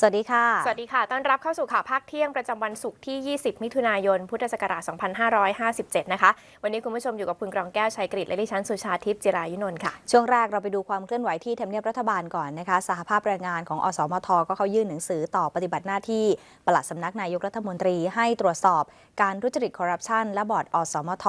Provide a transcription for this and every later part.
สวัสดีค่ะ สวัสดีค่ะ ต้อนรับเข้าสู่ข่าวภาคเที่ยงประจำวันศุกร์ที่ 20 มิถุนายน พุทธศักราช 2557 นะคะ วันนี้คุณผู้ชมอยู่กับคุณกรองแก้วชัยกริตและดิฉันสุชาทิพย์จิรายุนนท์ค่ะ ช่วงแรกเราไปดูความเคลื่อนไหวที่ทำเนียบรัฐบาลก่อนนะคะ สหภาพแรงงานของ อสมท ก็เขายื่นหนังสือต่อปฏิบัติหน้าที่ ปลัดสำนักนายกรัฐมนตรีให้ตรวจสอบ การทุจริตคอร์รัปชันและบอร์ด อสมท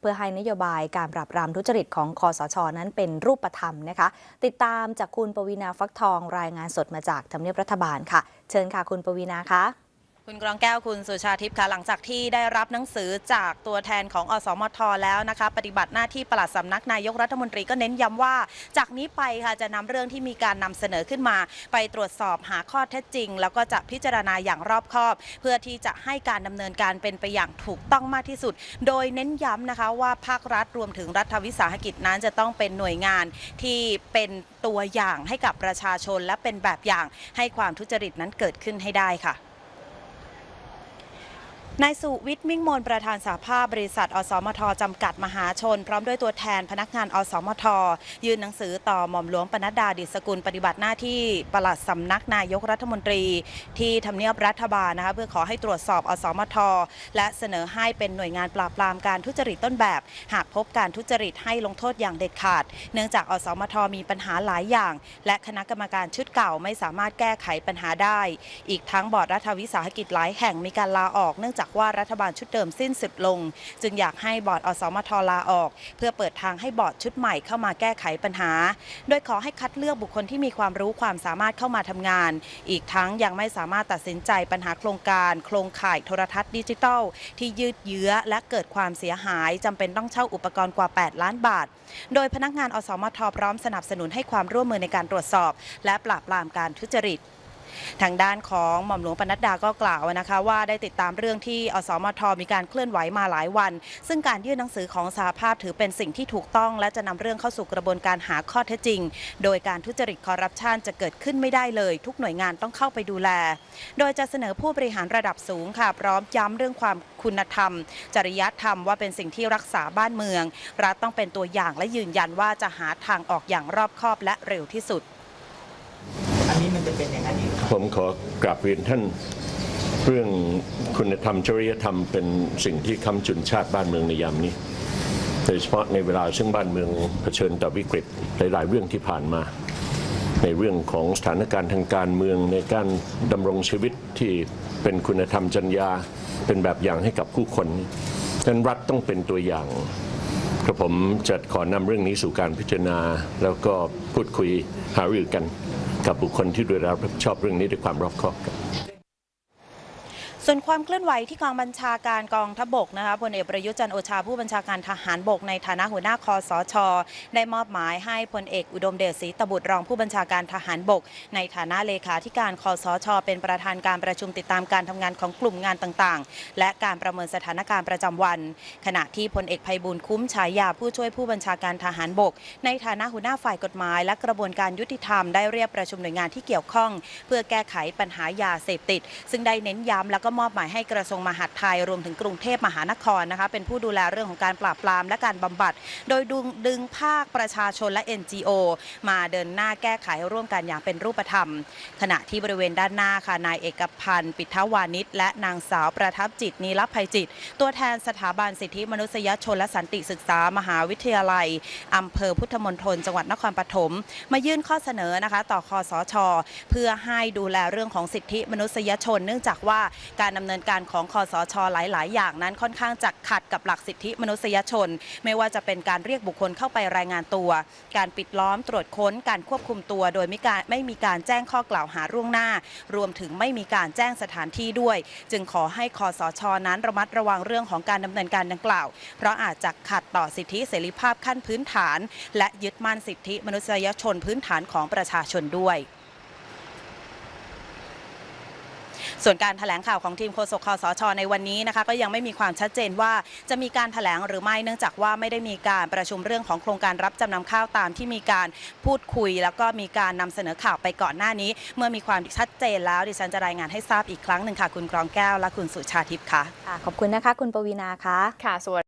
เพื่อให้นโยบายการปราบปรามทุจริตของคอสช นั้นเป็นรูปธรรมนะคะ ติดตามจากคุณปวีณาฟักทองรายงานสดมาจากทำเนียบรัฐบาลค่ะ เชิญค่ะคุณปวีนาคะ คุณกรองแก้วคุณสุชาทิพย์ค่ะหลังจากที่ได้รับหนังสือจากตัวแทนของอสมทแล้วนะคะ ปฏิบัติหน้าที่ปลัดสำนักนายกรัฐมนตรีก็เน้นย้ำว่า จากนี้ไปค่ะจะนำเรื่องที่มีการนำเสนอขึ้นมา ไปตรวจสอบหาข้อเท็จจริง แล้วก็จะพิจารณาอย่างรอบคอบ เพื่อที่จะให้การดำเนินการเป็นไปอย่างถูกต้องมากที่สุด โดยเน้นย้ำนะคะว่าภาครัฐรวมถึงรัฐวิสาหกิจนั้นจะต้องเป็นหน่วยงานที่เป็นตัวอย่างให้กับประชาชนและเป็นแบบอย่างให้ความทุจริตนั้นเกิดขึ้นให้ได้ค่ะ นายสุวิทย์มิ่งมนประธานสาภาพบริษัท อสมทจำกัดมหาชน พร้อมด้วยตัวแทนพนักงานอสมท ยื่นหนังสือต่อหม่อมหลวงปนัดดาดิษกุลปฏิบัติหน้าที่ปลัดสำนักนายกรัฐมนตรี ที่ทำเนียบรัฐบาลนะคะเพื่อขอให้ตรวจสอบอสมท และเสนอให้เป็นหน่วยงานปราบปรามการทุจริตต้นแบบ หากพบการทุจริตให้ลงโทษอย่างเด็ดขาด เนื่องจากอสมทมีปัญหาหลายอย่าง และคณะกรรมการชุดเก่าไม่สามารถแก้ไขปัญหาได้ อีกทั้งบอร์ดรัฐวิสาหกิจหลายแห่งมีการลาออกเนื่องจากว่ารัฐบาลชุดเดิมสิ้นสุดลง จึงอยากให้บอร์ดอสมทลาออก เพื่อเปิดทางให้บอร์ดชุดใหม่เข้ามาแก้ไขปัญหา โดยขอให้คัดเลือกบุคคลที่มีความรู้ความสามารถเข้ามาทำงาน อีกทั้งยังไม่สามารถตัดสินใจปัญหาโครงการ โครงข่ายโทรทัศน์ดิจิทัล ที่ยืดเยื้อและเกิดความเสียหายจำเป็นต้องเช่าอุปกรณ์กว่า 8 ล้านบาท โดยพนักงานอสมทพร้อมสนับสนุนให้ความร่วมมือในการตรวจสอบ และปราบปรามการทุจริต ทางด้านของหม่อมหลวงปนัดดาก็กล่าวนะคะว่าได้ติดตามเรื่องที่อสมทมีการเคลื่อนไหวมาหลายวัน ซึ่งการยื่นหนังสือของสหภาพถือเป็นสิ่งที่ถูกต้อง และจะนำเรื่องเข้าสู่กระบวนการหาข้อเท็จจริง โดยการทุจริตคอร์รัปชันจะเกิดขึ้นไม่ได้เลย ทุกหน่วยงานต้องเข้าไปดูแล โดยจะเสนอผู้บริหารระดับสูงค่ะ พร้อมย้ำเรื่องความคุณธรรม จริยธรรมว่าเป็นสิ่งที่รักษาบ้านเมือง รัฐต้องเป็นตัวอย่างและยืนยันว่าจะหาทางออกอย่างรอบคอบและเร็วที่สุด อันนี้มันจะเป็นอย่างนั้นอีก ผมขอกราบเรียนท่านเรื่องคุณธรรมจริยธรรมเป็นสิ่งที่ค้ำจุนชาติบ้านเมืองในยามนี้โดยเฉพาะในเวลาซึ่งบ้านเมืองเผชิญต่อวิกฤตหลาย ๆ เรื่องที่ผ่านมา ในเรื่องของสถานการณ์ทางการเมืองในการดำรงชีวิตที่เป็นคุณธรรมจรรยา เป็นแบบอย่างให้กับผู้คนดังนั้นรัฐต้องเป็นตัวอย่างกระผมจะขอนำเรื่องนี้สู่การพิจารณา แล้วก็พูดคุยหารือกัน กับบุคคลที่ดูแลรับผิดชอบเรื่องนี้ด้วยความรอบคอบครับ ส่วนความเคลื่อนไหวที่กองบัญชาการกองทพบกนะคะพลเอกประยุทธ์จันโอชาผู้บัญชาการทหารบกในฐานะหัวหน้าคอสช ได้มอบหมายให้พลเอกอุดมเดชศรีตบุตรรองผู้บัญชาการทหารบก ในฐานะเลขาธิการคอสช เป็นประธานการประชุมติดตามการทำงานของกลุ่มงานต่างๆ และการประเมินสถานการณ์ประจำวัน ขณะที่พลเอกภัยบูลย์คุ้มฉายาผู้ช่วยผู้บัญชาการทหารบก ในฐานะหัวหน้าฝ่ายกฎหมาย และกระบวนการยุติธรรมได้เรียกประชุมหน่วยงานที่เกี่ยวข้อง เพื่อแก้ไขปัญหายาเสพติด ซึ่งได้เน้นย้ำแล้วก็มอบหมายให้กระทรวงมหาดไทยรวมถึงกรุงเทพมหานครนะคะเป็นผู้ดูแลเรื่องของการปราบปรามและการบำบัด โดยดึงดึงภาคประชาชนและ NGO มาเดินหน้าแก้ไขร่วมกันอย่างเป็นรูปธรรม ขณะที่บริเวณด้านหน้าค่ะนายเอกพันธ์ปิทวานิชและนางสาวประทับจิตนีรภัยจิต ตัวแทนสถาบันสิทธิมนุษยชนและสันติศึกษามหาวิทยาลัยอำเภอพุทธมณฑลจังหวัดนครปฐมมายื่นข้อเสนอนะคะ ต่อคอสช เพื่อให้ดูแลเรื่องของสิทธิมนุษยชน เนื่องจากว่าการดำเนินการของคอสชหลาย ๆ อย่างนั้นค่อนข้างจะขัดกับหลักสิทธิมนุษยชน ไม่ว่าจะเป็นการเรียกบุคคลเข้าไปรายงานตัว การปิดล้อมตรวจค้นการควบคุมตัว โดยไม่การไม่มีการแจ้งข้อกล่าวหาร่วงหน้า รวมถึงไม่มีการแจ้งสถานที่ด้วย จึงขอให้คอสชนั้นระมัดระวังเรื่องของการดำเนินการดังกล่าว เพราะอาจจะขัดต่อสิทธิเสรีภาพขั้นพื้นฐาน และยึดมั่นสิทธิมนุษยชนพื้นฐานของประชาชนด้วย ส่วนการถแถลงข่าวของทีมโฆษกคอสชในวันนี้นะคะก็ยังไม่มีความชัดเจนว่าจะมีการถแถลงหรือไม่เนื่องจากว่าไม่ได้มีการประชุมเรื่องของโครงการรับจำนำข้าวตามที่มีการพูดคุย แล้วก็มีการนำเสนอข่าวไปก่อนหน้านี้ เมื่อมีความชัดเจนแล้วดิฉันจะรายงานให้ทราบอีกครั้งหนึ่งค่ะคุณกรองแก้วและคุณสุชาทิพย์ค่ะค่ะขอบคุณนะคะ คุณปวีณาคะค่ะส่วน